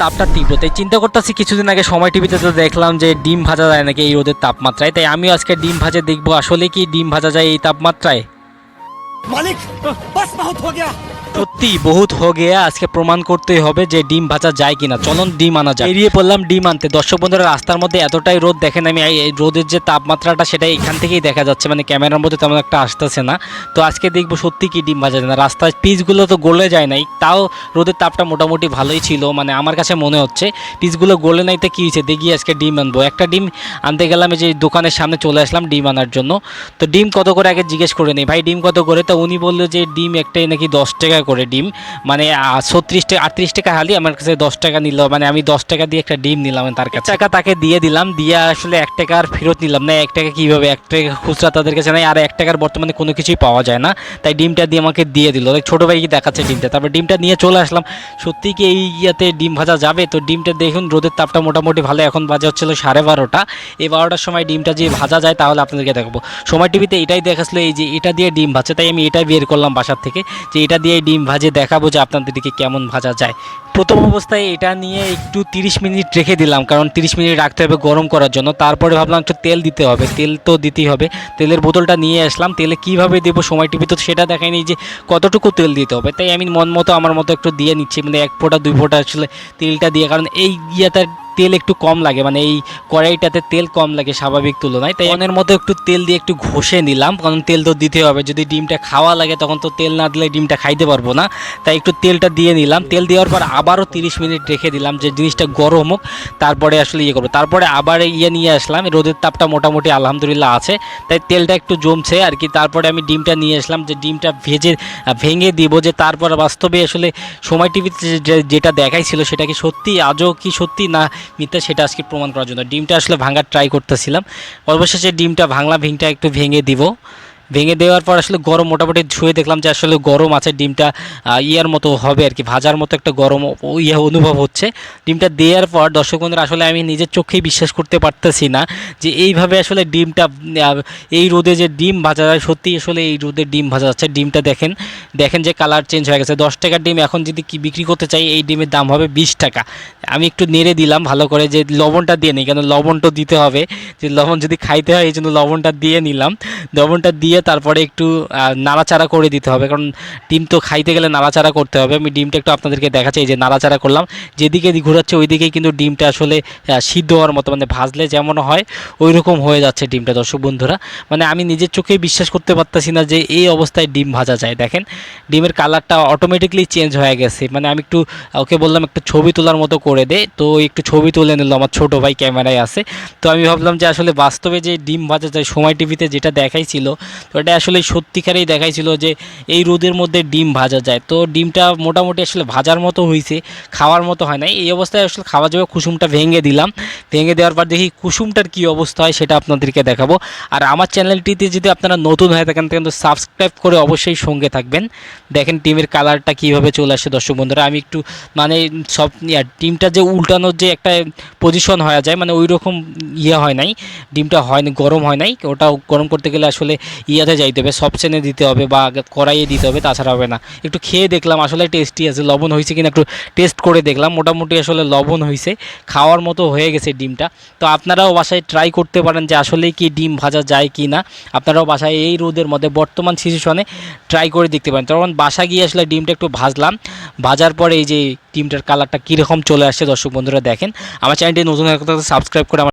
তাপটা তীব্র তাই চিন্তা করতেছি, কিছুদিন আগে সময় টিভিতে তো দেখলাম যে ডিম ভাজা যায় নাকি এই রোদের তাপমাত্রায়। তাই আমিও আজকে ডিম ভাজা দেখব। আসলে কি ডিম ভাজা যায় এই তাপমাত্রায়? মালিক, বাস বহুত হয়ে গেল সত্যি বহুত হো গিয়া আজকে প্রমাণ করতেই হবে যে ডিম ভাজা যায় কিনা। চলন ডিম আনা যায় এড়িয়ে পড়লাম ডিম আনতে। দর্শক বন্ধুরা, রাস্তার মধ্যে এতটাই রোদ, দেখেন আমি এই রোদের যে তাপমাত্রাটা, সেটা এখান থেকেই দেখা যাচ্ছে। মানে ক্যামেরার মধ্যে তেমন একটা আসতেছে না। তো আজকে দেখব সত্যি কি ডিম ভাজা যায় না। রাস্তায় পিসগুলো তো গলে যায় নাই, তাও রোদের তাপটা মোটামুটি ভালোই ছিল। মানে আমার কাছে মনে হচ্ছে পিসগুলো গলে নাই তো কী হয়েছে? দেখি আজকে ডিম আনব। একটা ডিম আনতে গেলাম যে দোকানের সামনে চলে আসলাম ডিম আনার জন্য। তো ডিম কত করে আগে জিজ্ঞেস করে নেই। ভাই, ডিম কত করে? তো উনি বলল যে, ডিম একটাই নাকি দশ টাকা করে ডিম। মানে ছত্রিশ টাকা, আটত্রিশ টাকা হালি আমার কাছে দশ টাকা নিল। মানে আমি দশ টাকা দিয়ে একটা ডিম নিলাম তার কাছে। টাকা তাকে দিয়ে দিলাম, দিয়ে আসলে এক টাকা আর ফেরত নিলাম না। এক টাকা কীভাবে? এক টাকা খুচরা তাদের কাছে নাই, আর এক টাকার বর্তমানে কোনো কিছুই পাওয়া যায় না। তাই ডিমটা দিয়ে আমাকে দিয়ে দিল। ছোটো ভাইকে দেখাচ্ছে ডিমটা। তারপর ডিমটা নিয়ে চলে আসলাম। সত্যি কি এই ইয়াতে ডিম ভাজা যাবে? তো ডিমটা দেখুন, রোদের তাপটা মোটামুটি ভালো। এখন বাজে হচ্ছিল সাড়ে বারোটা। এই বারোটার সময় ডিমটা যে ভাজা যায়, তাহলে আপনাদেরকে দেখাবো। সময় টিভিতে এটাই দেখাচ্ছিল, এই যে এটা দিয়ে ডিম ভাজছে। তাই আমি এটাই বের করলাম বাসার থেকে, যে এটা দিয়ে ডিম ভাজে দেখাবো যে আপনাদেরকে কেমন ভাজা যায়। প্রথম অবস্থায় এটা নিয়ে একটু 30 মিনিট রেখে দিলাম, কারণ 30 মিনিট রাখতে হবে গরম করার জন্য। তারপরে ভাবলাম একটু তেল দিতে হবে, তেল তো দিতেই হবে। তেলের বোতলটা নিয়ে আসলাম, তেলে কীভাবে দেবো সময় টিভি তো সেটা দেখায়নি যে কতটুকু তেল দিতে হবে। তাই আমি মন মতো, আমার মতো একটু দিয়ে নিচ্ছি মানে এক ফোঁটা, দুই ফোঁটা আসলে তেলটা দিয়ে, কারণ এই ইয়াতে তেল একটু কম লাগে মানে এই কড়াইটাতে তেল কম লাগে স্বাভাবিক তুলনায়। তাই মনের মতো একটু তেল দিয়ে একটু ঘষে নিলাম, কারণ তেল তো দিতে হবে। যদি ডিমটা খাওয়া লাগে, তখন তো তেল না দিলে ডিমটা খাইতে পারব না। তাই একটু তেলটা দিয়ে নিলাম। তেল দেওয়ার পর আবারও তিরিশ মিনিট রেখে দিলাম যে জিনিসটা গরম হোক, তারপরে আসলে ইয়ে করব। তারপরে আবার ইয়ে নিয়ে আসলাম রোদের তাপটা মোটামুটি আলহামদুলিল্লাহ আছে। তাই তেলটা একটু জমছে আর কি। তারপরে আমি ডিমটা নিয়ে আসলাম, যে ডিমটা ভেজে, ভেঙে দিব, যে তারপর বাস্তবে আসলে সময় টিভিতে যেটা দেখাইছিল সেটা কি সত্যি, আজও কি সত্যি না মিথ্যা সেটা আজকে প্রমাণ করার জন্য। ডিমটা আসলে ভাঙার ট্রাই করতেছিলাম। অবশেষে ডিমটা ভাঙলাম ভিংটা একটু ভেঙে দিব। ভেঙে দেওয়ার পর আসলে গরম মোটামুটি ছুঁয়ে দেখলাম যে আসলে গরম আছে, ডিমটা ইয়ার মতো হবে আর কি, ভাজার মতো একটা গরম ইয়ে অনুভব হচ্ছে। ডিমটা দেওয়ার পর দর্শক বন্ধুরা, আসলে আমি নিজের চোখেই বিশ্বাস করতে পারতেছি না যে এইভাবে আসলে ডিমটা এই রোদে যে ডিম ভাজা যায়, সত্যি আসলে এই রোদে ডিম ভাজা যাচ্ছে। ডিমটা দেখেন দেখেন যে কালার চেঞ্জ হয়ে গেছে। দশ টাকার ডিম এখন যদি কি বিক্রি করতে চাই, এই ডিমের দাম হবে বিশ টাকা। আমি একটু নেড়ে দিলাম ভালো করে যে লবণটা দিয়ে নিই, কেন লবণটা দিতে হবে। যে লবণ যদি খাইতে হয় এই জন্য লবণটা দিয়ে নিলাম। লবণটা দিয়ে তারপরে একটু নাড়াচাড়া করে দিতে হবে, কারণ ডিম তো খাইতে গেলে নাড়াচাড়া করতে হবে। আমি ডিমটা একটু আপনাদেরকে দেখাচ্ছি, এই যে নাড়াচাড়া করলাম। যেদিকে ঘোরাচ্ছে ওই দিকেই কিন্তু ডিমটা আসলে সিদ্ধ হওয়ার মতো মানে ভাজলে যেমন হয় ওই রকম হয়ে যাচ্ছে ডিমটা, দর্শক বন্ধুরা। মানে আমি নিজের চোখেই বিশ্বাস করতে পারতাছি না যে এই অবস্থায় ডিম ভাজা যায়। দেখেন, ডিমের কালারটা অটোমেটিকলি চেঞ্জ হয়ে গেছে। মানে আমি একটু, ওকে বললাম, একটু ছবি তোলার মতো দে। তো একটু ছবি তুলে নিল, আমার ছোট ভাই ক্যামেরায় আছে। তো আমি ভাবলাম যে আসলে বাস্তবে যে ডিম ভাজা যায় সময় টিভিতে যেটা দেখাইছিল, তো এটা আসলে সত্যিকারেই দেখাইছিল যে এই রোদের মধ্যে ডিম ভাজা যায়। তো ডিমটা মোটামুটি আসলে ভাজার মতো হয়েছে খাওয়ার মতো হয় না এই অবস্থায় আসলে খাওয়া যাবে, কুসুমটা ভেঙে দিলাম। ভেঙে দেওয়ার পর দেখি কুসুমটার কী অবস্থা হয় সেটা আপনাদেরকে দেখাবো। আর আমার চ্যানেলটিতে যদি আপনারা নতুন হয়ে থাকেন কিন্তু সাবস্ক্রাইব করে অবশ্যই সঙ্গে থাকবেন। দেখেন টিমের কালারটা কীভাবে চলে আসে দর্শক বন্ধুরা। আমি একটু মানে সব টিমটা যে উল্টানোর যে একটা পজিশন হয়ে যায় মানে ওই রকম ইয়ে হয় নাই, ডিমটা হয়নি গরম হয় নাই, ওটা গরম করতে গেলে আসলে ইয়াতে যাইতে হবে সব চেনে দিতে হবে বা কড়াইয়ে দিতে হবে, তাছাড়া হবে না। একটু খেয়ে দেখলাম, আসলে টেস্টি আছে, লবণ হয়েছে কিনা একটু টেস্ট করে দেখলাম, মোটামুটি আসলে লবণ হয়েছে, খাওয়ার মতো হয়ে গেছে ডিমটা। তো আপনারাও বাসায় ট্রাই করতে পারেন যে আসলে কি ডিম ভাজা যায় কি না আপনারাও বাসায় এই রোদের মধ্যে, বর্তমান সিচুয়েশনে ট্রাই করে দেখতে পারেন। তখন বাসা গিয়ে আসলে ডিমটা একটু ভাজলাম, ভাজার পরে এই যে ডিমটার কালারটা কীরকম চলে আসছে দর্শক বন্ধুরা দেখেন। আমার চ্যানেলটি নতুন সাবস্ক্রাইব করে আমার